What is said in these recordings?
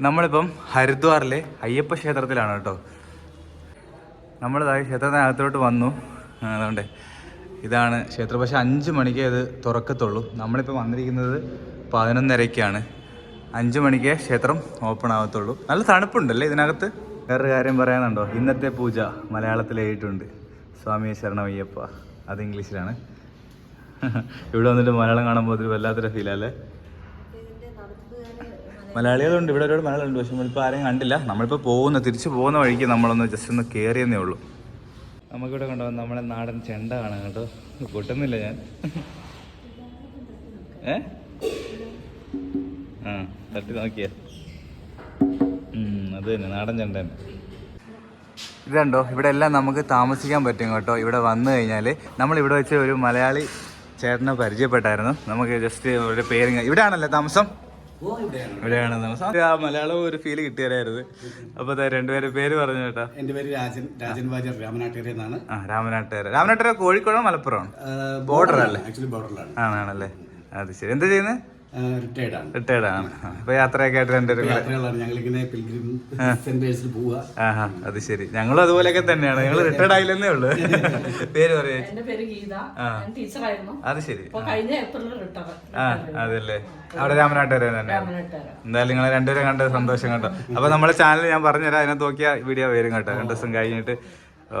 നമ്മളിപ്പം ഹരിദ്വാറിലെ അയ്യപ്പ ക്ഷേത്രത്തിലാണ് കേട്ടോ. നമ്മൾ ക്ഷേത്രത്തിനകത്തോട്ട് വന്നു. അതുകൊണ്ട്. ഇതാണ് ക്ഷേത്രം. പക്ഷെ അഞ്ച് മണിക്ക് ഇത് തുറക്കത്തുള്ളൂ. നമ്മളിപ്പോൾ വന്നിരിക്കുന്നത് പതിനൊന്നരയ്ക്കാണ്. അഞ്ച് മണിക്ക് ക്ഷേത്രം ഓപ്പൺ ആവത്തുള്ളൂ. നല്ല തണുപ്പുണ്ടല്ലേ ഇതിനകത്ത്? വേറൊരു കാര്യം പറയാനുണ്ടോ? ഇന്നത്തെ പൂജ മലയാളത്തിൽ എഴുതിയിട്ടുണ്ട് സ്വാമി ശരണമയ്യപ്പ. അത് ഇംഗ്ലീഷിലാണ്. ഇവിടെ വന്നിട്ട് മലയാളം കാണുമ്പോൾ ഒരു വല്ലാത്തൊരു ഫീലല്ലേ മലയാളികളുണ്ട്. ഇവിടെ ഒരുപാട് ഉണ്ട് പക്ഷെ നമ്മളിപ്പോൾ ആരെയും കണ്ടില്ല. നമ്മളിപ്പോൾ പോകുന്ന തിരിച്ചു പോകുന്ന വഴിക്ക് നമ്മളൊന്ന് ജസ്റ്റ് ഒന്ന് കയറിയെന്നേ ഉള്ളൂ. നമുക്കിവിടെ കണ്ടോ നമ്മളെ നാടൻ ചെണ്ട കാണാം കേട്ടോ. പൊട്ടുന്നില്ല ഞാൻ. ഏ? ആ തട്ടി നോക്കിയ. അത് തന്നെ നാടൻ ചെണ്ട തന്നെ. ഇതുണ്ടോ ഇവിടെ എല്ലാം നമുക്ക് താമസിക്കാൻ പറ്റും കേട്ടോ. ഇവിടെ വന്നു കഴിഞ്ഞാൽ നമ്മൾ ഇവിടെ വെച്ച് ഒരു മലയാളി ചേട്ടനെ പരിചയപ്പെട്ടായിരുന്നു. നമുക്ക് ജസ്റ്റ് ഒരു പേര് ഇവിടെയാണല്ലേ താമസം? ഇവിടെയാണ് താമസം ആ മലയാളം ഒരു ഫീൽ കിട്ടിയായിരുന്നു അപ്പൊ രണ്ടുപേരെ പേര് പറഞ്ഞു കേട്ടോ. എന്റെ പേര് രാജൻ രാജൻ വാര്യർ രാമനാട്ടുകര എന്നാണ്. ആ രാമനാട്ടുകര. രാമനാട്ടുകര കോഴിക്കോടോ മലപ്പുറം? ബോർഡർ അല്ലേ? ആക്ച്വലി ബോർഡറിലാണ് ആണാണല്ലേ? അത് ശരി. എന്താ ചെയ്യുന്നത് റിട്ടയർഡ് ആണ്. റിട്ടയർഡ് ആണ്. ആ, അപ്പൊ യാത്രയൊക്കെ ആയിട്ട് രണ്ടുപേരും കൂടെ. യാത്രകളാണ് ഞങ്ങളിങ്ങനെ പിൽഗ്രിം സെന്റേഴ്സിൽ പോവുക ആഹാ അത് ശരി. ഞങ്ങളും അതുപോലെയൊക്കെ തന്നെയാണ്. ഞങ്ങൾ റിട്ടയർഡ് ആയില്ലെന്നേ ഉള്ളു. പേര് പറയാ. എന്റെ പേര് ഗീത. ഞാൻ ടീച്ചറായിരുന്നു അത് ശരി. ഇപ്പൊ കഴിഞ്ഞ റിട്ടയർ അതല്ലേ. അവിടെ രാമനാട്ടുകാരൻ തന്നെയാണ് എന്തായാലും നിങ്ങൾ രണ്ടുപേരും കണ്ട സന്തോഷം കേട്ടോ. അപ്പൊ നമ്മുടെ ചാനൽ ഞാൻ പറഞ്ഞുതരാം. അതിനെ നോക്കിയാ വീഡിയോ വരും കേട്ടോ. രണ്ടു ദിവസം കഴിഞ്ഞിട്ട്.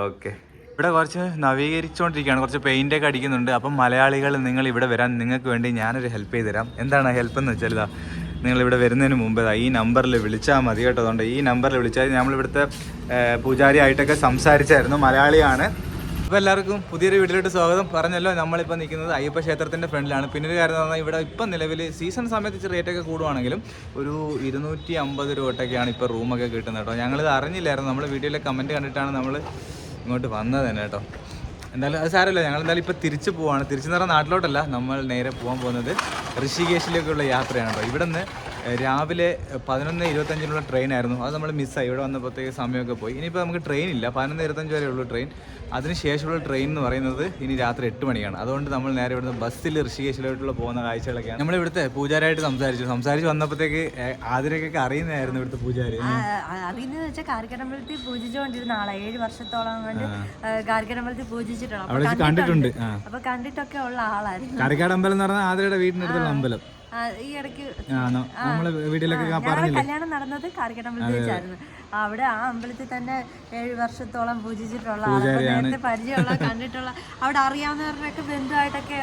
ഓക്കെ ഇവിടെ കുറച്ച് നവീകരിച്ചുകൊണ്ടിരിക്കുകയാണ് കുറച്ച് പെയിന്റ് ഒക്കെ അടിക്കുന്നുണ്ട്. അപ്പം മലയാളികൾ നിങ്ങൾ ഇവിടെ വരാൻ നിങ്ങൾക്ക് വേണ്ടി ഞാനൊരു ഹെൽപ്പ് ചെയ്ത് തരാം. എന്താണ് ഹെൽപ്പ് എന്ന് വെച്ചാൽ ഇതാ നിങ്ങൾ ഇവിടെ വരുന്നതിന് മുമ്പ് ഈ നമ്പറിൽ വിളിച്ചാൽ മതി കേട്ടോ. അതുകൊണ്ട് ഈ നമ്പറിൽ വിളിച്ചാൽ നമ്മൾ ഇവിടുത്തെ പൂജാരി ആയിട്ടൊക്കെ സംസാരിച്ചായിരുന്നു. മലയാളിയാണ്. അപ്പോൾ എല്ലാവർക്കും പുതിയൊരു വീട്ടിലോട്ട് സ്വാഗതം. പറഞ്ഞല്ലോ നമ്മളിപ്പോൾ നിൽക്കുന്നത് അയ്യപ്പ ക്ഷേത്രത്തിന്റെ ഫ്രണ്ടിലാണ്. പിന്നെ ഒരു കാര്യം എന്ന് പറഞ്ഞാൽ ഇവിടെ ഇപ്പം നിലവിൽ സീസൺ സമയത്ത് ഇച്ചിരി റേറ്റൊക്കെ കൂടുവാണെങ്കിലും ഒരു ഇരുന്നൂറ്റി അമ്പത് രൂപ തൊട്ടൊക്കെയാണ് ഇപ്പോൾ റൂമൊക്കെ കിട്ടുന്നത് കേട്ടോ. ഞങ്ങളിത് അറിഞ്ഞില്ലായിരുന്നു. നമ്മൾ വീഡിയോയിലെ കമന്റ് കണ്ടിട്ടാണ് നമ്മൾ ഇങ്ങോട്ട് വന്നത് തന്നെ കേട്ടോ. എന്തായാലും അത് സാരമില്ല. ഞങ്ങൾ എന്തായാലും ഇപ്പോൾ തിരിച്ചു പോവാണ്. തിരിച്ചു നിറ നാട്ടിലോട്ടല്ല. നമ്മൾ നേരെ പോകാൻ പോകുന്നത് ഋഷികേശിലേക്കുള്ള യാത്രയാണ് കേട്ടോ. ഇവിടെ നിന്ന് രാവിലെ പതിനൊന്ന് ഇരുപത്തഞ്ചിനുള്ള ട്രെയിൻ ആയിരുന്നു അത് നമ്മൾ മിസ്സായി. ഇവിടെ വന്നപ്പോഴത്തേക്ക് സമയമൊക്കെ പോയി. ഇനിയിപ്പോൾ നമുക്ക് ട്രെയിൻ ഇല്ല പതിനൊന്ന് ഇരുപത്തഞ്ച് വരെ ഉള്ളൂ ട്രെയിൻ. അതിന് ശേഷമുള്ള ട്രെയിൻ എന്ന് പറയുന്നത് ഇനി രാത്രി എട്ട് മണിയാണ്. അതുകൊണ്ട് നമ്മൾ നേരെ ഇവിടുന്ന് ബസ്സിൽ ഋഷികേശിലോട്ടുള്ള പോകുന്ന കാഴ്ചകളൊക്കെയാണ്. നമ്മൾ ഇവിടുത്തെ പൂജാരായിട്ട് സംസാരിച്ചു. സംസാരിച്ച് വന്നപ്പോഴത്തേക്ക് ആതിരക്കൊക്കെ അറിയുന്നതായിരുന്നു ഇവിടുത്തെ പൂജാരി. അറിയുന്നത് വെച്ചാൽ കാർക്കടമ്പലത്തിൽ പൂജിച്ചുകൊണ്ടിരുന്ന ആളെ. ഏഴ് വർഷത്തോളം കൊണ്ട് കാർക്കടമ്പലത്തിൽ പൂജിച്ചിട്ടുണ്ട് കണ്ടിട്ടുണ്ട്. അപ്പൊ കണ്ടിട്ടൊക്കെ ഉള്ള ആളായിരുന്നു. കരക്കാട് അമ്പലം എന്ന് പറഞ്ഞാൽ ആതിരയുടെ വീടിനടുത്തുള്ള അമ്പലം. ഈ ഇടയ്ക്ക് ഞങ്ങളുടെ കല്യാണം നടന്നത് കാർക്കടമ്പലത്തിൽ വെച്ചായിരുന്നു. അവിടെ ആ അമ്പലത്തിൽ തന്നെ ഏഴ് വർഷത്തോളം പൂജിച്ചിട്ടുള്ള ആളാ നേരത്തെ പരിചയമുള്ള കണ്ടിട്ടുള്ള അവിടെ അറിയാവുന്നവരുടെയൊക്കെ ബന്ധുവായിട്ടൊക്കെ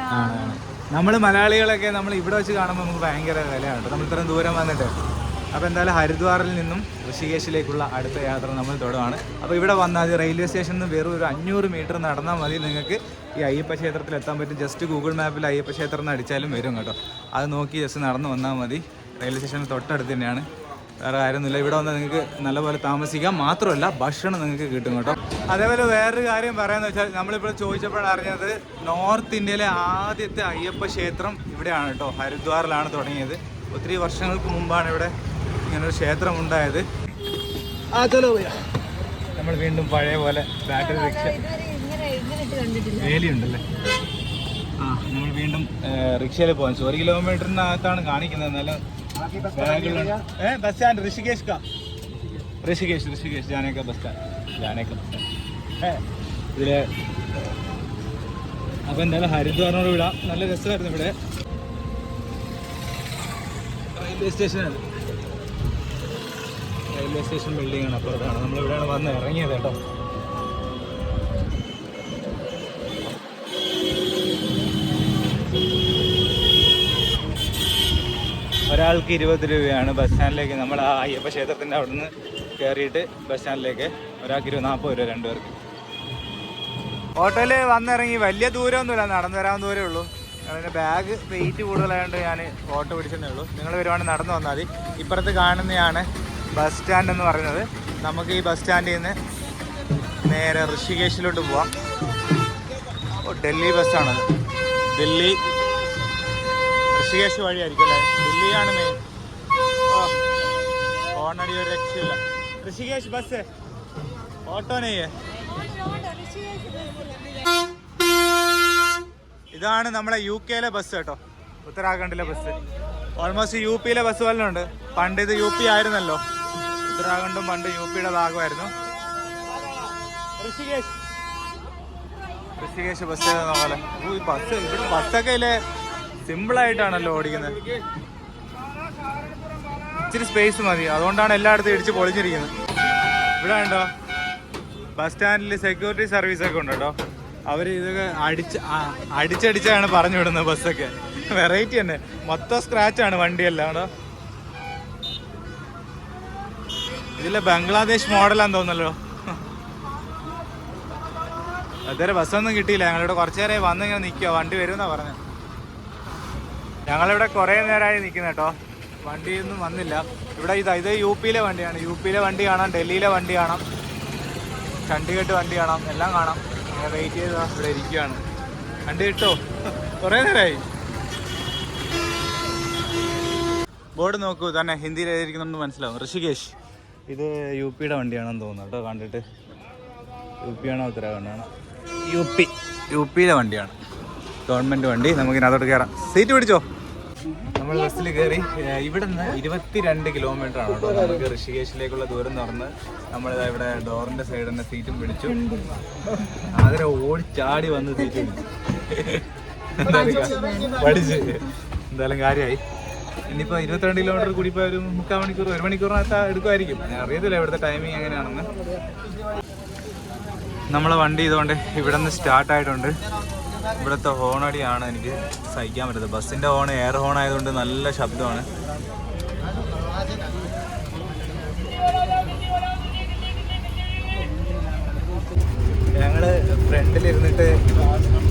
നമ്മൾ മലയാളികളൊക്കെ നമ്മൾ ഇവിടെ വെച്ച് കാണുമ്പോൾ നമുക്ക് ഭയങ്കര വിലയാണ് നമ്മൾ ഇത്രയും ദൂരം വന്നിട്ട്. അപ്പോൾ എന്തായാലും ഹരിദ്വാറിൽ നിന്നും ഋഷികേശിലേക്കുള്ള അടുത്ത യാത്ര നമ്മൾ തുടങ്ങാണ് അപ്പോൾ ഇവിടെ വന്നാൽ റെയിൽവേ സ്റ്റേഷനിൽ നിന്ന് വെറും ഒരു അഞ്ഞൂറ് മീറ്റർ നടന്നാൽ മതി നിങ്ങൾക്ക് ഈ അയ്യപ്പ ക്ഷേത്രത്തിൽ എത്താൻ പറ്റും. ജസ്റ്റ് ഗൂഗിൾ മാപ്പിൽ അയ്യപ്പ ക്ഷേത്രം എന്ന് അടിച്ചാലും വരും കേട്ടോ. അത് നോക്കി ജസ്റ്റ് നടന്ന് വന്നാൽ മതി. റെയിൽവേ സ്റ്റേഷന് തൊട്ടടുത്ത് തന്നെയാണ്. വേറെ കാര്യമൊന്നുമില്ല. ഇവിടെ വന്നാൽ നിങ്ങൾക്ക് നല്ലപോലെ താമസിക്കാം. മാത്രമല്ല ഭക്ഷണം നിങ്ങൾക്ക് കിട്ടും കേട്ടോ. അതേപോലെ വേറൊരു കാര്യം പറയാന്ന് വെച്ചാൽ നമ്മളിപ്പോൾ ചോദിച്ചപ്പോഴാണ് അറിഞ്ഞത് നോർത്ത് ഇന്ത്യയിലെ ആദ്യത്തെ അയ്യപ്പ ക്ഷേത്രം ഇവിടെയാണ് കേട്ടോ. ഹരിദ്വാറിലാണ് തുടങ്ങിയത്. ഒത്തിരി വർഷങ്ങൾക്ക് മുമ്പാണ് ഇവിടെ ഇങ്ങനൊരു ക്ഷേത്രം ഉണ്ടായത് ആ ചലോ ഭയ്യ. നമ്മൾ വീണ്ടും പഴയ പോലെ ബാറ്ററി റിക്ഷ വേലിയുണ്ടല്ലേ ആ നമ്മൾ വീണ്ടും റിക്ഷയിൽ പോകാൻ. ഒരു കിലോമീറ്ററിനകത്താണ് കാണിക്കുന്നത്. എന്നാലും ഏ ബസ് സ്റ്റാൻഡ് ഋഷികേഷ് കാ ഋഷികേഷ് ഋഷികേശ് ജാനേക്ക ബസ് സ്റ്റാൻഡ് ജാനേക്ക ബസ് സ്റ്റാൻഡ് ഏ ഇതിൽ അപ്പോൾ എന്തായാലും ഹരിദ്വാറിനോട് വിടാം. നല്ല രസമായിരുന്നു ഇവിടെ. റെയിൽവേ സ്റ്റേഷനാണ്. റെയിൽവേ സ്റ്റേഷൻ ബിൽഡിംഗ് ആണ് അപ്പുറത്താണ്. നമ്മൾ ഇവിടെയാണ് വന്ന് ഇറങ്ങിയത് കേട്ടോ. ഒരാൾക്ക് ഇരുപത് രൂപയാണ് ബസ് സ്റ്റാൻഡിലേക്ക് നമ്മൾ ആ അയ്യപ്പ ക്ഷേത്രത്തിന്റെ അവിടെ നിന്ന് കയറിയിട്ട് ബസ് സ്റ്റാൻഡിലേക്ക് ഒരാൾക്ക് ഇരുപത് നാൽപ്പത് രൂപ രണ്ടുപേർക്ക്. ഓട്ടോയിൽ വന്നിറങ്ങി വലിയ ദൂരമൊന്നുമില്ല. നടന്നു വരാൻ ദൂരമേ ഉള്ളൂ. അതിന്റെ ബാഗ് വെയിറ്റ് കൂടുതലായതുകൊണ്ട് ഞാൻ ഓട്ടോ പിടിച്ചതേ ഉള്ളൂ. നിങ്ങൾ വരുവാണെങ്കിൽ നടന്നു വന്നാൽ മതി. ഇപ്പുറത്ത് കാണുന്നതാണ് ബസ് സ്റ്റാൻഡ് എന്ന് പറയുന്നത്. നമുക്ക് ഈ ബസ് സ്റ്റാൻഡിൽ നിന്ന് നേരെ ഋഷികേശിലോട്ട് പോവാം. ഡൽഹി ബസ്സാണ് ഡൽഹി. ഋഷികേശ് വഴിയായിരിക്കും അല്ലേ? ഡൽഹിയാണ് മെയിൻ ഓ ഒരു രക്ഷയില്ല. ഋഷികേശ് ബസ് ഓട്ടോ നെയ്യേ. ഇതാണ് നമ്മളെ യു കെയിലെ ബസ് കേട്ടോ. ഉത്തരാഖണ്ഡിലെ ബസ് ഓൾമോസ്റ്റ് യു പിയിലെ ബസ് പോലെ ഉണ്ട്. പണ്ട് ഇത് യു പി ആയിരുന്നല്ലോ. ഉത്തരാഖണ്ഡും പണ്ട് യു പിയുടെ ഭാഗമായിരുന്നു. ഋഷികേശ്. ബസ് നോക്കാലെ? ഈ ബസ് ഇവിടെ ബസ്സൊക്കെ ഇല്ലേ? സിമ്പിൾ ആയിട്ടാണല്ലോ ഓടിക്കുന്നത്. ഇച്ചിരി സ്പേസ് മതി. അതുകൊണ്ടാണ് എല്ലായിടത്തും ഇടിച്ച് പൊളിഞ്ഞിരിക്കുന്നത്. ഇവിടെ ഉണ്ടോ ബസ് സ്റ്റാൻഡിൽ സെക്യൂരിറ്റി സർവീസ് ഒക്കെ ഉണ്ട് കേട്ടോ. അവർ ഇതൊക്കെ അടിച്ച് അടിച്ചടിച്ചാണ് പറഞ്ഞു വിടുന്നത് ബസ്സൊക്കെ. വെറൈറ്റി തന്നെ. മൊത്തം സ്ക്രാച്ചാണ് വണ്ടിയെല്ലാം കേട്ടോ. ഇതിലെ ബംഗ്ലാദേശ് മോഡലാന്ന് തോന്നല്ലോ അതുവരെ ബസ്സൊന്നും കിട്ടിയില്ല. ഞങ്ങളിവിടെ കുറച്ചു നേരമായി വന്ന് ഇങ്ങനെ നിൽക്കുക വണ്ടി വരുമെന്നാ പറഞ്ഞത് ഞങ്ങളിവിടെ കുറേ നേരമായി നിൽക്കുന്ന കേട്ടോ വണ്ടിയൊന്നും വന്നില്ല. ഇവിടെ ഇത് ഇത് യു പിയിലെ വണ്ടിയാണ്. യു പിയിലെ വണ്ടി കാണാം ഡൽഹിയിലെ വണ്ടി കാണാം. ചണ്ഡീഗഡ് വണ്ടി കാണാം എല്ലാം കാണാം. വെയിറ്റ് ചെയ്താ ഇവിടെ ഇരിക്കുകയാണ് വണ്ടി കിട്ടോ? കുറേ നേരമായി. ബോർഡ് നോക്കൂ തന്നെ ഹിന്ദിയിൽ എഴുതിയിരിക്കുന്നുണ്ട് മനസ്സിലാവും. ഋഷികേശ് ഇത് യു പിയുടെ വണ്ടിയാണെന്ന് തോന്നുന്നു കേട്ടോ കണ്ടിട്ട്. യു പി ആണോ ഉത്തരാഖണ്ഡാണ്? U P. യു പിയിലെ വണ്ടിയാണ്. ഗവൺമെന്റ് വണ്ടി നമുക്ക് ഇതിനകത്തോട്ട് കയറാം. സീറ്റ് പിടിച്ചോ? നമ്മൾ ബസ്സിൽ കയറി ഇവിടെ നിന്ന് ഇരുപത്തിരണ്ട് കിലോമീറ്റർ ആണ് കേട്ടോ. നമുക്ക് ഋഷികേശിലേക്കുള്ള ദൂരം പറഞ്ഞ് നമ്മളിതാ ഇവിടെ ഡോറിന്റെ സൈഡിൽ നിന്ന് സീറ്റും പിടിച്ചു. അതിനെ ഓടിച്ചാടി വന്ന് സീറ്റ് പിടിച്ചു. പഠിച്ച്. എന്തായാലും കാര്യമായി ഇനിയിപ്പോൾ ഇരുപത്തിരണ്ട് കിലോമീറ്റർ കൂടി ഇപ്പോൾ ഒരു മുക്കാൽ മണിക്കൂർ ഒരു മണിക്കൂറിനകത്ത് എടുക്കുമായിരിക്കും. ഞാൻ അറിയത്തില്ല ഇവിടുത്തെ ടൈമിങ് എങ്ങനെയാണെന്ന്. നമ്മളെ വണ്ടി ഇതുകൊണ്ട് ഇവിടെ നിന്ന് സ്റ്റാർട്ടായിട്ടുണ്ട് ഇവിടുത്തെ ഹോണടിയാണ് എനിക്ക് സഹിക്കാൻ പറ്റുന്നത്. ബസ്സിന്റെ ഹോൺ എയർ ഹോൺ ആയതുകൊണ്ട് നല്ല ശബ്ദമാണ്. ഞങ്ങൾ ഫ്രണ്ടിൽ ഇരുന്നിട്ട്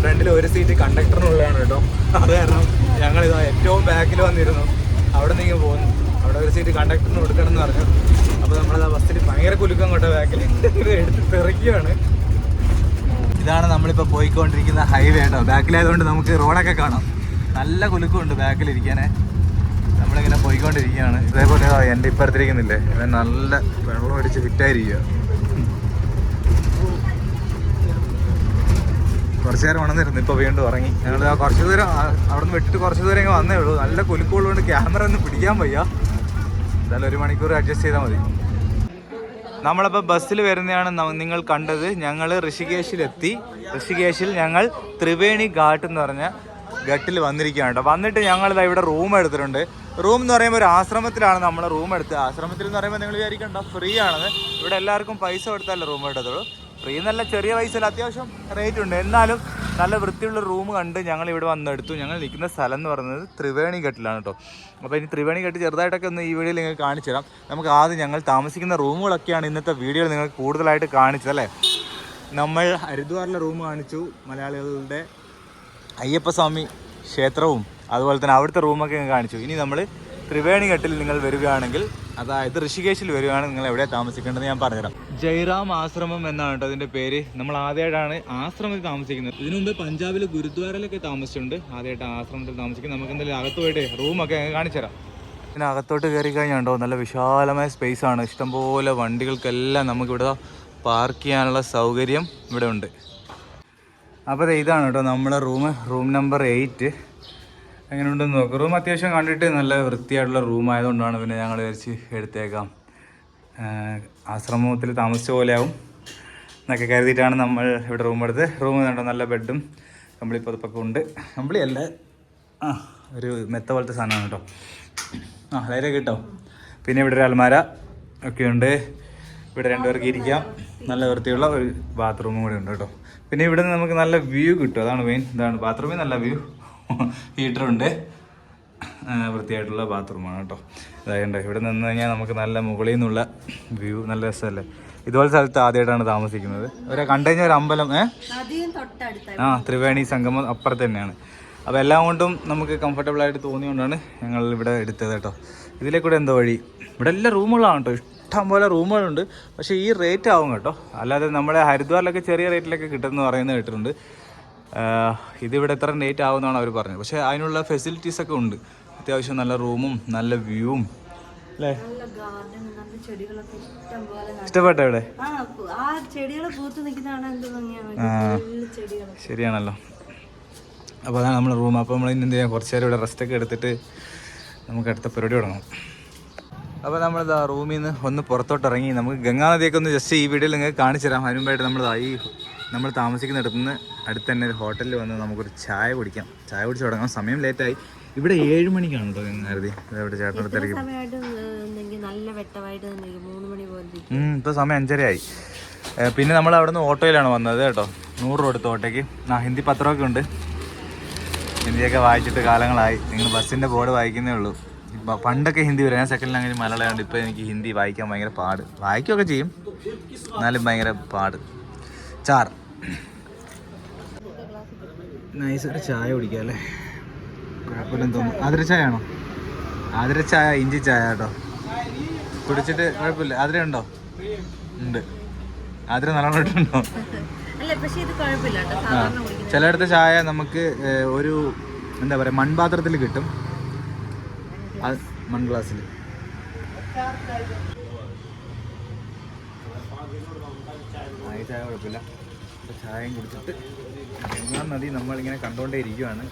ഫ്രണ്ടിൽ ഒരു സീറ്റ് കണ്ടക്ടറിനുള്ളതാണ് കേട്ടോ. അത് കാരണം ഞങ്ങൾ ഇതാ ഏറ്റവും ബാക്കിൽ വന്നിരുന്നു. അവിടെ നിന്ന് പോകുന്നു അവിടെ ഒരു സീറ്റ് കണ്ടക്ടറിന് കൊടുക്കണം എന്ന് പറഞ്ഞു. അപ്പോൾ നമ്മളത് ബസ്സിൽ ഭയങ്കര കുലുക്കം കേട്ടോ ബാക്കിൽ എടുത്ത് തെറിക്കുകയാണ് ഇതാണ് നമ്മളിപ്പോൾ പോയിക്കൊണ്ടിരിക്കുന്ന ഹൈവേ കേട്ടോ ബാക്കിലായതുകൊണ്ട് നമുക്ക് റോഡൊക്കെ കാണാം. നല്ല കുലുക്കമുണ്ട് ബാക്കിലിരിക്കാനേ നമ്മളിങ്ങനെ പോയിക്കൊണ്ടിരിക്കുകയാണ്. ഇതേപോലെ ഇതാ എന്റെ ഇപ്പുറത്തിരിക്കുന്നില്ലേ? നല്ല വെള്ളം അടിച്ച് ഫിറ്റായിരിക്കുക കുറച്ച് നേരം ഉണർന്നിരുന്നു ഇപ്പോൾ വീണ്ടും ഉറങ്ങി. ഞങ്ങൾ ആ കുറച്ച് ദൂരം അവിടെ നിന്ന് വിട്ടിട്ട് കുറച്ച് ദൂരം ഇങ്ങനെ വന്നേ ഉള്ളൂ. നല്ല കൊലുക്കുള്ളതുകൊണ്ട് ക്യാമറ ഒന്ന് പിടിക്കാൻ വയ്യ. എന്തായാലും ഒരു മണിക്കൂർ അഡ്ജസ്റ്റ് ചെയ്താൽ മതി. നമ്മളപ്പോൾ ബസ്സിൽ വരുന്നതാണ് നിങ്ങൾ കണ്ടത്. ഞങ്ങൾ ഋഷികേശിലെത്തി. ഋഷികേശിൽ ഞങ്ങൾ ത്രിവേണി ഘാട്ട് എന്ന് പറഞ്ഞ ഘട്ടിൽ വന്നിരിക്കുകയാണ് കേട്ടോ വന്നിട്ട് ഞങ്ങൾ ഇതാ ഇവിടെ റൂം എടുത്തിട്ടുണ്ട്. റൂം എന്ന് പറയുമ്പോൾ ഒരു ആശ്രമത്തിലാണ് നമ്മൾ റൂം എടുത്തത് ആശ്രമത്തിൽ എന്ന് പറയുമ്പോൾ നിങ്ങൾ വിചാരിക്കണ്ട ഫ്രീ ആണെന്ന്. ഇവിടെ എല്ലാവർക്കും പൈസ കൊടുത്താലേ റൂം എടുത്തുള്ളൂ ഫ്രീ എന്നല്ല ചെറിയ പൈസയിൽ അത്യാവശ്യം റേറ്റ് ഉണ്ട്. എന്നാലും നല്ല വൃത്തിയുള്ള റൂം കണ്ട് ഞങ്ങൾ ഇവിടെ വന്നെടുത്തു ഞങ്ങൾ നിൽക്കുന്ന സ്ഥലം എന്ന് പറയുന്നത് ത്രിവേണി ഘട്ടിലാണ് കേട്ടോ. അപ്പോൾ ഇനി ത്രിവേണി ഘട്ട് ചെറുതായിട്ടൊക്കെ ഒന്ന് ഈ വീഡിയോയിൽ നിങ്ങൾക്ക് കാണിച്ചു തരാം. നമുക്ക് ആദ്യം ഞങ്ങൾ താമസിക്കുന്ന റൂമുകളൊക്കെയാണ് ഇന്നത്തെ വീഡിയോയിൽ നിങ്ങൾക്ക് കൂടുതലായിട്ട് കാണിച്ചത് അല്ലേ? നമ്മൾ ഹരിദ്വാറിലെ റൂം കാണിച്ചു. മലയാളികളുടെ അയ്യപ്പസ്വാമി ക്ഷേത്രവും അതുപോലെ തന്നെ അവിടുത്തെ റൂമൊക്കെ കാണിച്ചു. ഇനി നമ്മൾ ത്രിവേണി ഘട്ടിൽ നിങ്ങൾ വരികയാണെങ്കിൽ അതായത് ഋഷികേശിൽ വരികയാണെങ്കിൽ നിങ്ങൾ എവിടെയാണ് താമസിക്കേണ്ടത് ഞാൻ പറഞ്ഞുതരാം. ജയറാം ആശ്രമം എന്നാണ് കേട്ടോ അതിന്റെ പേര്. നമ്മൾ ആദ്യമായിട്ടാണ് ആശ്രമത്തിൽ താമസിക്കുന്നത്. ഇതിനു മുമ്പ് പഞ്ചാബിൽ ഗുരുദ്വാരയിലൊക്കെ താമസിച്ചിട്ടുണ്ട്. ആദ്യമായിട്ട് ആശ്രമത്തിൽ താമസിക്കുന്നത്. നമുക്ക് എന്തായാലും അകത്ത് പോയിട്ട് റൂമൊക്കെ കാണിച്ചു തരാം. പിന്നെ അകത്തോട്ട് കയറി കഴിഞ്ഞുണ്ടോ നല്ല വിശാലമായ സ്പേസ് ആണ്. ഇഷ്ടംപോലെ വണ്ടികൾക്കെല്ലാം നമുക്കിവിടെ പാർക്ക് ചെയ്യാനുള്ള സൗകര്യം ഇവിടെ ഉണ്ട്. അപ്പോൾ ഇതാണ് കേട്ടോ നമ്മുടെ റൂം റൂം നമ്പർ എയ്റ്റ് എങ്ങനെയുണ്ടെന്ന് നോക്കാം. റൂം അത്യാവശ്യം കണ്ടിട്ട് നല്ല വൃത്തിയായിട്ടുള്ള റൂം ആയതുകൊണ്ടാണ് പിന്നെ ഞങ്ങൾ വിചാരിച്ച് എടുത്തേക്കാം. ആശ്രമത്തിൽ താമസിച്ച പോലെയാവും എന്നൊക്കെ കരുതിയിട്ടാണ് നമ്മൾ ഇവിടെ റൂം എടുത്ത് റൂം കണ്ടോ നല്ല ബെഡും കമ്പിളി പതിപ്പൊക്കെ ഉണ്ട്. കമ്പിളി അല്ല. ആ ഒരു മെത്ത പോലത്തെ സാധനമാണ് കേട്ടോ. ആ ലൈറ്റ് കിട്ടോ പിന്നെ ഇവിടെ ഒരു അൽമാര ഒക്കെ ഉണ്ട്. ഇവിടെ രണ്ടുപേർക്ക് ഇരിക്കാം. നല്ല വൃത്തിയുള്ള ഒരു ബാത്റൂമും കൂടെ ഉണ്ട് കേട്ടോ. പിന്നെ ഇവിടെ നിന്ന് നമുക്ക് നല്ല വ്യൂ കിട്ടും. അതാണ് മെയിൻ ഇതാണ് ബാത്റൂമിൽ നല്ല വ്യൂ ഹീറ്ററുണ്ട്. വൃത്തിയായിട്ടുള്ള ബാത്റൂമാണ് കേട്ടോ. അതായത് ഇവിടെ നിന്ന് കഴിഞ്ഞാൽ നമുക്ക് നല്ല മുകളിൽ നിന്നുള്ള വ്യൂ നല്ല രസമല്ലേ? ഇതുപോലെ സ്ഥലത്ത് ആദ്യമായിട്ടാണ് താമസിക്കുന്നത്. ഒരു കണ്ടുകഴിഞ്ഞ ഒരു അമ്പലം ഏഹ് ആ ത്രിവേണി സംഗമം അപ്പുറത്ത് തന്നെയാണ്. അപ്പോൾ എല്ലാം കൊണ്ടും നമുക്ക് കംഫർട്ടബിൾ ആയിട്ട് തോന്നിയുകൊണ്ടാണ് ഞങ്ങൾ ഇവിടെ എടുത്തത് കേട്ടോ. ഇതിലെ കൂടെ എന്തോ വഴി? ഇവിടെ എല്ലാ റൂമുകളാണ് കേട്ടോ. ഇഷ്ടം പോലെ റൂമുകളുണ്ട്. പക്ഷേ ഈ റേറ്റ് ആവും കേട്ടോ. അല്ലാതെ നമ്മുടെ ഹരിദ്വാറിലൊക്കെ ചെറിയ റേറ്റിലൊക്കെ കിട്ടുമെന്ന് പറയുന്നത് കേട്ടിട്ടുണ്ട്. ഇതിവിടെ എത്ര നേറ്റ് ആവുമെന്നാണ് അവർ പറഞ്ഞത്. പക്ഷേ അതിനുള്ള ഫെസിലിറ്റീസ് ഒക്കെ ഉണ്ട്. അത്യാവശ്യം നല്ല റൂമും നല്ല വ്യൂവും. അല്ലേ. ഇഷ്ടപ്പെട്ടോ ഇവിടെ? ശരിയാണല്ലോ. അപ്പോൾ അതാണ് നമ്മുടെ റൂം. അപ്പോൾ നമ്മൾ ഇന്ന് എന്ത് ചെയ്യാം? കുറച്ച് നേരം ഇവിടെ റെസ്റ്റ് ഒക്കെ എടുത്തിട്ട് നമുക്ക് അടുത്ത പരിപാടി തുടങ്ങാം. അപ്പോൾ നമ്മൾ ഇതാ റൂമിൽ നിന്ന് ഒന്ന് പുറത്തോട്ട് ഇറങ്ങി നമുക്ക് ഗംഗാനദിയൊക്കെ ഒന്ന് ജസ്റ്റ് ഈ വീഡിയോയിൽ നിങ്ങൾക്ക് കാണിച്ചു തരാം അതിനുമ്പായിട്ട് നമ്മൾ ഈ നമ്മൾ താമസിക്കുന്ന അടുത്ത് നിന്ന് അടുത്ത് തന്നെ ഒരു ഹോട്ടലിൽ വന്ന് നമുക്കൊരു ചായ കുടിക്കാം. ചായ കുടിച്ച് തുടങ്ങാം. സമയം ലേറ്റായി ഇവിടെ ഏഴ് മണിക്കാണ് കേട്ടോ ഇവിടെ നിന്നെങ്കിൽ നല്ല വെട്ടമായിട്ട് മൂന്ന് മണി പോലെ ഇപ്പൊ സമയം അഞ്ചരയായി. പിന്നെ നമ്മൾ അവിടെ നിന്ന് ഓട്ടോയിലാണ് വന്നത് കേട്ടോ. നൂറ് രൂപ എടുത്ത് ഓട്ടോയ്ക്ക്. ആ ഹിന്ദി പത്രമൊക്കെ ഉണ്ട്. ഹിന്ദിയൊക്കെ വായിച്ചിട്ട് കാലങ്ങളായി. നിങ്ങൾ ബസ്സിന്റെ ബോർഡ് വായിക്കുന്നേ ഉള്ളൂ. പണ്ടൊക്കെ ഹിന്ദി വരും. ഞാൻ സെക്കൻഡിൽ അങ്ങനെ മലയാളം ഇപ്പോൾ എനിക്ക് ഹിന്ദി വായിക്കാൻ ഭയങ്കര പാട്. വായിക്കുകയൊക്കെ ചെയ്യും. എന്നാലും ഭയങ്കര പാട്. ചാർ ഒരു ചായ കുടിക്കാം അല്ലേ? കുഴപ്പമില്ലെന്ന് തോന്നുന്നു. ആതിര ചായ ആണോ? ആതിര ചായ ഇഞ്ചി ചായ കേട്ടോ. കുടിച്ചിട്ട് കുഴപ്പമില്ല. ആതിര ഉണ്ടോ? ഉണ്ട്. ആതിര നല്ലോണം ഉണ്ടോ ചിലയിടത്ത് ചായ നമുക്ക് ഒരു എന്താ പറയുക മൺപാത്രത്തിൽ കിട്ടും. മൺ ഗ്ലാസ്സിൽ ചായ കുഴപ്പമില്ല. അപ്പോൾ ചായയും കുടിച്ചിട്ട് ഗംഗാ നദി നമ്മളിങ്ങനെ കണ്ടുകൊണ്ടേ ഇരിക്കുവാണ്.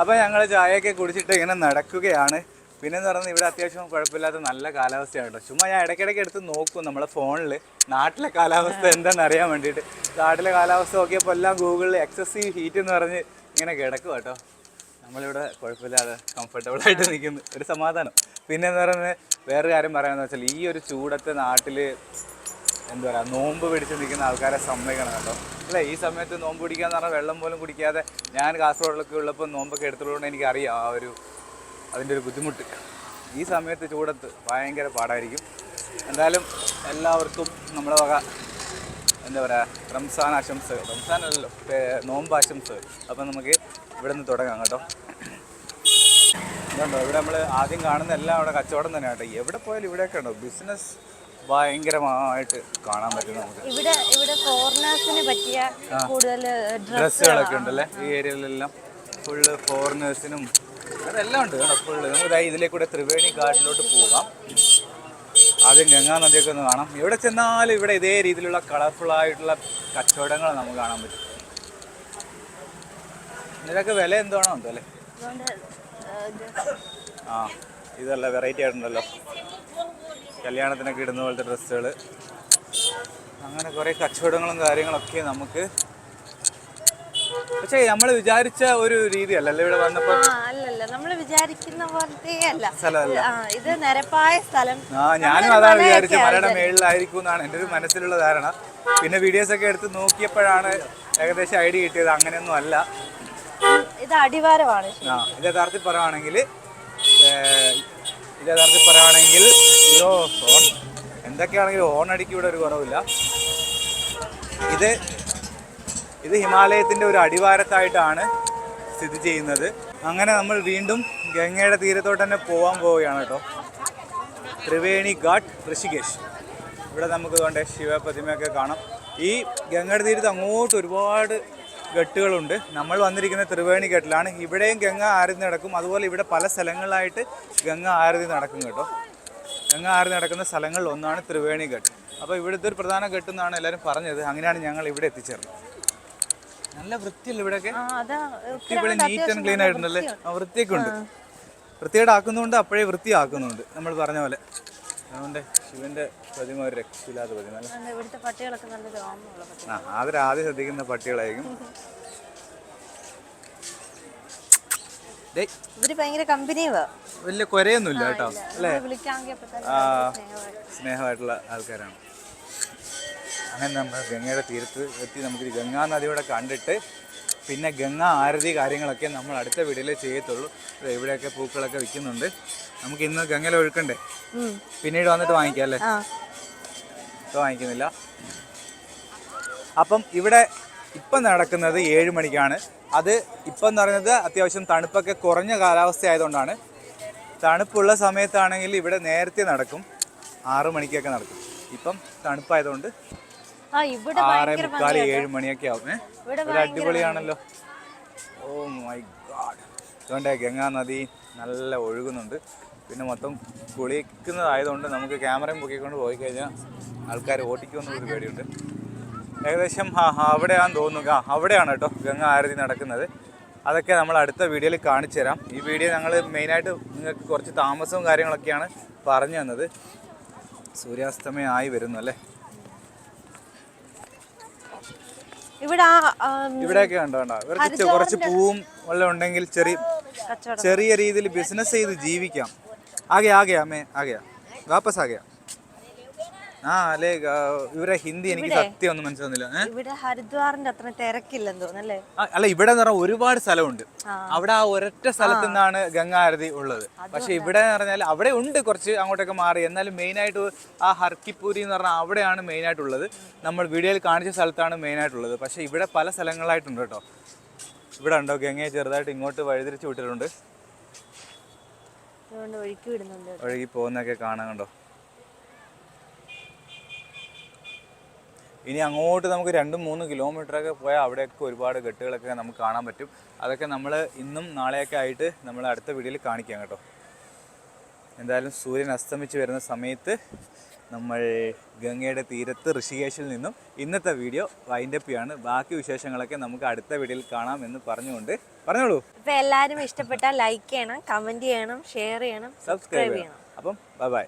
അപ്പോൾ ഞങ്ങൾ ചായയൊക്കെ കുടിച്ചിട്ട് ഇങ്ങനെ നടക്കുകയാണ്. പിന്നെ എന്ന് പറയുന്നത് ഇവിടെ അത്യാവശ്യം കുഴപ്പമില്ലാത്ത നല്ല കാലാവസ്ഥയാണ് കേട്ടോ ചുമ്മാ ഞാൻ ഇടയ്ക്കിടയ്ക്ക് എടുത്ത് നോക്കും നമ്മളെ ഫോണിൽ നാട്ടിലെ കാലാവസ്ഥ എന്താണെന്ന് അറിയാൻ വേണ്ടിയിട്ട്. നാട്ടിലെ കാലാവസ്ഥ നോക്കിയപ്പോൾ എല്ലാം ഗൂഗിളിൽ എക്സസീവ് ഹീറ്റ് എന്ന് പറഞ്ഞ് ഇങ്ങനെ കിടക്കും കേട്ടോ നമ്മളിവിടെ കുഴപ്പമില്ലാതെ കംഫർട്ടബിൾ ആയിട്ട് നിൽക്കുന്നു ഒരു സമാധാനം. പിന്നെ എന്ന് പറയുന്നത് വേറൊരു കാര്യം പറയാമെന്ന് വെച്ചാൽ ഈ ഒരു ചൂടത്തെ നാട്ടിൽ എന്താ പറയുക നോമ്പ് പിടിച്ച് നിൽക്കുന്ന ആൾക്കാരെ സമ്മതിക്കണം കേട്ടോ. അല്ലേ ഈ സമയത്ത് നോമ്പ് പിടിക്കാന്ന് പറഞ്ഞാൽ വെള്ളം പോലും കുടിക്കാതെ ഞാൻ കാസർഗോഡിലൊക്കെ ഉള്ളപ്പോൾ നോമ്പൊക്കെ എടുത്തുള്ളതുകൊണ്ട് എനിക്കറിയാം ആ ഒരു അതിന്റെ ഒരു ബുദ്ധിമുട്ട്. ഈ സമയത്ത് ചൂടത്ത് ഭയങ്കര പാടായിരിക്കും. എന്തായാലും എല്ലാവർക്കും നമ്മളെ വക എന്താ പറയുക റംസാൻ ആശംസകൾ. റംസാൻ അല്ലല്ലോ നോമ്പ് ആശംസകൾ. അപ്പം നമുക്ക് ഇവിടെ നിന്ന് തുടങ്ങാം കേട്ടോ. ഇതുണ്ടോ ഇവിടെ നമ്മൾ ആദ്യം കാണുന്ന എല്ലാം അവിടെ കച്ചവടം തന്നെ കേട്ടോ. എവിടെ പോയാലും ഇവിടെയൊക്കെ ഉണ്ടോ? ബിസിനസ് ഭയങ്കരമായിട്ട് കാണാൻ പറ്റും നമുക്ക്. ഇവിടെ ഇവിടെ ഫോറിനേഴ്സിന് പറ്റിയ കൂടുതൽ ഡ്രസ്സുകളൊക്കെ ഉണ്ടല്ലേ? ഈ ഏരിയയിലെല്ലാം ഫുള്ള് ഫോറിനേഴ്സിനും അതെല്ലാം ഉണ്ട് കേട്ടോ ഫുള്ള് നമുക്ക് ഇതാ ഇതിലേ കൂടെ ത്രിവേണി കാട്ടിലോട്ട് പോകാം. ആദ്യം ഗംഗാ നദിയൊക്കെ ഒന്ന് കാണാം. എവിടെ ചെന്നാലും ഇവിടെ ഇതേ രീതിയിലുള്ള കളർഫുൾ ആയിട്ടുള്ള കച്ചവടങ്ങൾ നമുക്ക് കാണാൻ പറ്റും. ഇതിനൊക്കെ വില എന്താണോ എന്തോ അല്ലേ? ആ ഇതല്ല വെറൈറ്റി ആയിട്ടുണ്ടല്ലോ. കല്യാണത്തിനൊക്കെ ഇടുന്ന പോലത്തെ ഡ്രസ്സുകൾ അങ്ങനെ കുറേ കച്ചവടങ്ങളും കാര്യങ്ങളൊക്കെ നമുക്ക് പക്ഷേ നമ്മൾ വിചാരിച്ച ഒരു രീതി രീതിയല്ല ഇവിടെ വന്നപ്പോൾ അല്ലല്ല. നമ്മൾ വിചാരിക്കുന്ന പോലത്തെ അല്ല. ഇത് നിരപ്പായ സ്ഥലം. ആ ഞാനും അതാണ് വിചാരിച്ചത് മലയുടെ മേളിലായിരിക്കും എന്നാണ് എന്റെ ഒരു മനസ്സിലുള്ള ധാരണ. പിന്നെ വീഡിയോസ് ഒക്കെ എടുത്ത് നോക്കിയപ്പോഴാണ് ഏകദേശം ഐഡിയ കിട്ടിയത്. അങ്ങനെയൊന്നും അല്ല. ഇത് അടിവാരമാണ്. ആ ഇത് യഥാർത്ഥത്തിൽ പറയുവാണെങ്കിൽ ഇത് യഥാർത്ഥത്തിൽ പറയുകയാണെങ്കിൽ ഓൺ. എന്തൊക്കെയാണെങ്കിലും ഓണടിക്ക് ഇവിടെ ഒരു കുറവില്ല. ഇത് ഇത് ഹിമാലയത്തിന്റെ ഒരു അടിവാരത്തായിട്ടാണ് സ്ഥിതി ചെയ്യുന്നത്. അങ്ങനെ നമ്മൾ വീണ്ടും ഗംഗയുടെ തീരത്തോട്ട് തന്നെ പോകാൻ പോവുകയാണ് കേട്ടോ. ത്രിവേണി ഘാട്ട് ഋഷികേശ്. ഇവിടെ നമുക്ക് വേണ്ട ശിവപ്രതിമയൊക്കെ കാണാം. ഈ ഗംഗയുടെ തീരത്ത് അങ്ങോട്ട് ഒരുപാട് ഘട്ടുകളുണ്ട് നമ്മൾ വന്നിരിക്കുന്ന ത്രിവേണി ഘട്ടിലാണ് ഇവിടെയും ഗംഗ ആരതി നടക്കും. അതുപോലെ ഇവിടെ പല സ്ഥലങ്ങളിലായിട്ട് ഗംഗ ആരതി നടക്കും കേട്ടോ. ഗംഗ ആരതി നടക്കുന്ന സ്ഥലങ്ങളിൽ ഒന്നാണ് ത്രിവേണി ഘട്ട് അപ്പോൾ ഇവിടുത്തെ ഒരു പ്രധാന ഗട്ട് എന്നാണ് എല്ലാവരും പറഞ്ഞത്. അങ്ങനെയാണ് ഞങ്ങൾ ഇവിടെ എത്തിച്ചേർന്നത്. നല്ല വൃത്തിയല്ലേ ഇവിടെയൊക്കെ. ഇവിടെ നീറ്റ് ആൻഡ് ക്ലീൻ ആയിട്ടുണ്ടല്ലേ? ആ വൃത്തിയൊക്കെ ഉണ്ട്. വൃത്തിയുടെ ആക്കുന്നുണ്ട് അപ്പോഴേ വൃത്തിയാക്കുന്നുണ്ട്. നമ്മൾ പറഞ്ഞ പോലെ. അതുകൊണ്ട് ശിവന്റെ പ്രതിമ ഒരു രക്ഷയില്ലാത്ത പ്രതിമ അല്ലേ? ഇവിടുത്തെ പട്ടികളൊക്കെ നല്ല രോമമുള്ള ആ അവർ ആദ്യം ശ്രദ്ധിക്കുന്ന പട്ടികളായിരിക്കും. ദേ ഇവർ ഭയങ്കര കമ്പനിയുവാ വലിയ കൊരയൊന്നുമില്ല കേട്ടോ അല്ലേ? വിളിക്കാമെങ്കിൽ അപ്പൊ തന്നെ ആ സ്നേഹമായിട്ടുള്ള ആൾക്കാരാണ്. അങ്ങനെ നമ്മൾ ഗംഗയുടെ തീരത്ത് എത്തി നമുക്ക് ഗംഗാ നദിയോടെ കണ്ടിട്ട് പിന്നെ ഗംഗ ആരതി കാര്യങ്ങളൊക്കെ നമ്മൾ അടുത്ത വീഡിയോയിൽ ചെയ്യത്തുള്ളൂ. ഇവിടെയൊക്കെ പൂക്കളൊക്കെ വിൽക്കുന്നുണ്ട്. നമുക്ക് ഇന്ന് ഗംഗയിൽ ഒഴുക്കണ്ടേ? പിന്നീട് വന്നിട്ട് വാങ്ങിക്കാം അല്ലേ? ഇപ്പോൾ വാങ്ങിക്കുന്നില്ല. അപ്പം ഇവിടെ ഇപ്പം നടക്കുന്നത് ഏഴ് മണിക്കാണ്. അത് ഇപ്പം എന്ന് പറയുന്നത് അത്യാവശ്യം തണുപ്പൊക്കെ കുറഞ്ഞ കാലാവസ്ഥ ആയതുകൊണ്ടാണ്. തണുപ്പുള്ള സമയത്താണെങ്കിൽ ഇവിടെ നേരത്തെ നടക്കും. ആറു മണിക്കൊക്കെ നടക്കും. ഇപ്പം തണുപ്പായതുകൊണ്ട് ആറ് മുക്കാൽ ഏഴ് മണിയൊക്കെ ആവും? ഇവിടെ അടിപൊളിയാണല്ലോ. Oh my god. അതുകൊണ്ട് ഗംഗാ നദി നല്ല ഒഴുകുന്നുണ്ട്. പിന്നെ മൊത്തം കുളിക്കുന്നതായതുകൊണ്ട് നമുക്ക് ക്യാമറയും പൊക്കിക്കൊണ്ട് പോയി കഴിഞ്ഞാൽ ആൾക്കാർ ഓട്ടിക്കുമെന്നൊരു പേടിയുണ്ട്. ഏകദേശം ആ അവിടെയാണെന്ന് തോന്നുക അവിടെയാണ് കേട്ടോ ഗംഗ ആരതി നടക്കുന്നത്. അതൊക്കെ നമ്മൾ അടുത്ത വീഡിയോയിൽ കാണിച്ചു തരാം. ഈ വീഡിയോ ഞങ്ങൾ മെയിനായിട്ട് നിങ്ങൾക്ക് കുറച്ച് താമസവും കാര്യങ്ങളൊക്കെയാണ് പറഞ്ഞു തന്നത്. സൂര്യാസ്തമയമായി വരുന്നു അല്ലേ? ഇവിടെ ആ ഇവിടെയൊക്കെ കണ്ടോ കണ്ടോ? ഇവർക്ക് കുറച്ച് പൂവും വല്ലതും ഉണ്ടെങ്കിൽ ചെറിയ കച്ചവടം. ചെറിയ രീതിയിൽ ബിസിനസ് ചെയ്ത് ജീവിക്കാം. ആകെ ആകെ അമ്മേ ആകെയാ വാപ്പസ് ആകെയാ ആ അല്ലേ? ഇവരെ ഹിന്ദി എനിക്ക് സത്യം ഒന്നും മനസ്സിലാവുന്നില്ല. ഇവിടെ ഹരിദ്വാറിന്റെ അത്ര തിരക്കില്ലെന്ന് തോന്നുന്നല്ലേ അല്ല? ഇവിടെ എന്ന് പറഞ്ഞാൽ ഒരുപാട് സ്ഥലമുണ്ട്. അവിടെ ആ ഒരൊറ്റ സ്ഥലത്ത് നിന്നാണ് ഗംഗാരതി ഉള്ളത്. പക്ഷെ ഇവിടെ എന്ന് പറഞ്ഞാൽ അവിടെ ഉണ്ട് കുറച്ച് അങ്ങോട്ടൊക്കെ മാറി. എന്നാലും മെയിൻ ആയിട്ട് ആ ഹർക്കിപ്പൂരി എന്ന് പറഞ്ഞാൽ അവിടെയാണ് മെയിൻ ആയിട്ടുള്ളത്. നമ്മൾ വീഡിയോയിൽ കാണിച്ച സ്ഥലത്താണ് മെയിൻ ആയിട്ടുള്ളത്. പക്ഷെ ഇവിടെ പല സ്ഥലങ്ങളായിട്ടുണ്ട് കേട്ടോ. ഇവിടെ ഉണ്ടോ? ഗംഗയെ ചെറുതായിട്ട് ഇങ്ങോട്ട് വഴിതിരിച്ച് വിട്ടിട്ടുണ്ട്. ഒഴുകി പോകുന്നൊക്കെ കാണാൻ കണ്ടോ? ഇനി അങ്ങോട്ട് നമുക്ക് രണ്ടും മൂന്ന് കിലോമീറ്ററൊക്കെ പോയാൽ അവിടെയൊക്കെ ഒരുപാട് കെട്ടുകളൊക്കെ നമുക്ക് കാണാൻ പറ്റും. അതൊക്കെ നമ്മൾ ഇന്നും നാളെയൊക്കെ ആയിട്ട് നമ്മൾ അടുത്ത വീഡിയോയിൽ കാണിക്കാം കേട്ടോ. എന്തായാലും സൂര്യൻ അസ്തമിച്ച് വരുന്ന സമയത്ത് നമ്മൾ ഗംഗയുടെ തീരത്ത് ഋഷികേശിൽ നിന്നും ഇന്നത്തെ വീഡിയോ വൈൻഡപ്പ് ചെയ്യാണ്. ബാക്കി വിശേഷങ്ങളൊക്കെ നമുക്ക് അടുത്ത വീഡിയോയിൽ കാണാം എന്ന് പറഞ്ഞുകൊണ്ട് പറഞ്ഞോളൂ. ഇപ്പൊ എല്ലാവരും ഇഷ്ടപ്പെട്ടാൽ ലൈക്ക് ചെയ്യണം കമന്റ് ചെയ്യണം ഷെയർ ചെയ്യണം സബ്സ്ക്രൈബ് ചെയ്യണം. അപ്പം ബൈ ബൈ